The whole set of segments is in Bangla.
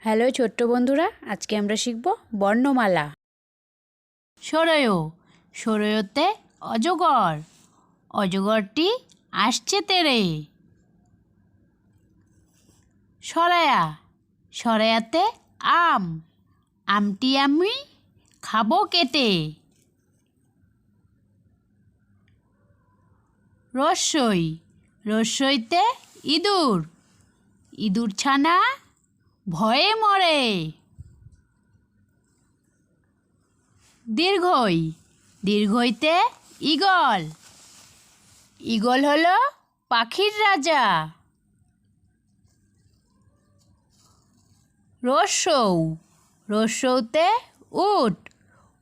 হ্যালো ছোট্ট বন্ধুরা, আজকে আমরা শিখব বর্ণমালা। সরয়, সরয়তে অজগর। অজগরটি আসছে তেরে। সরায়া, সরায়াতে আম। আমটি আমি খাব কেটে। রস্যই রস্যইতে ইঁদুর। ইঁদুর ছানা ভয়ে মরে। দীর্ঘই, দীর্ঘইতে ঈগল। ঈগল হলো পাখির রাজা। রস্যৌ রস্যৌতে উট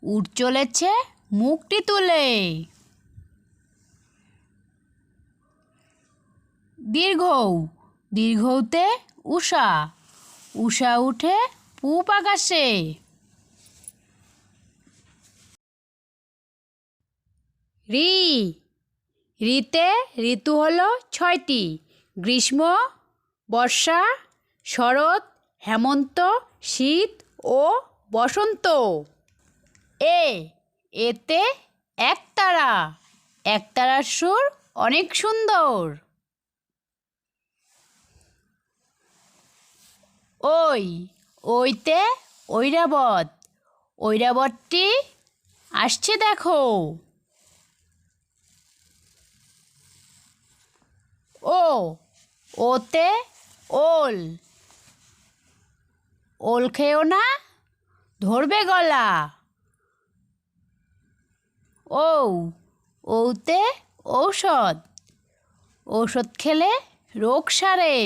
উট চলেছে মুখটি তুলে। দীর্ঘৌ দীর্ঘৌতে উষা। উষা উঠে পূব আকাশে। রি, রিতে ঋতু হলো ছয়টি, গ্রীষ্ম, বর্ষা, শরৎ, হেমন্ত, শীত ও বসন্ত। এ, এতে একতারা একতারার সুর অনেক সুন্দর। ওই, ওইতে ঐরাবত। ঐরাবতটি আসছে দেখো। ও, ওতে ওল। ওল খেয়েও না, ধরবে গলা। ও ওতে ঔষধ। ঔষধ খেলে রোগ সারে।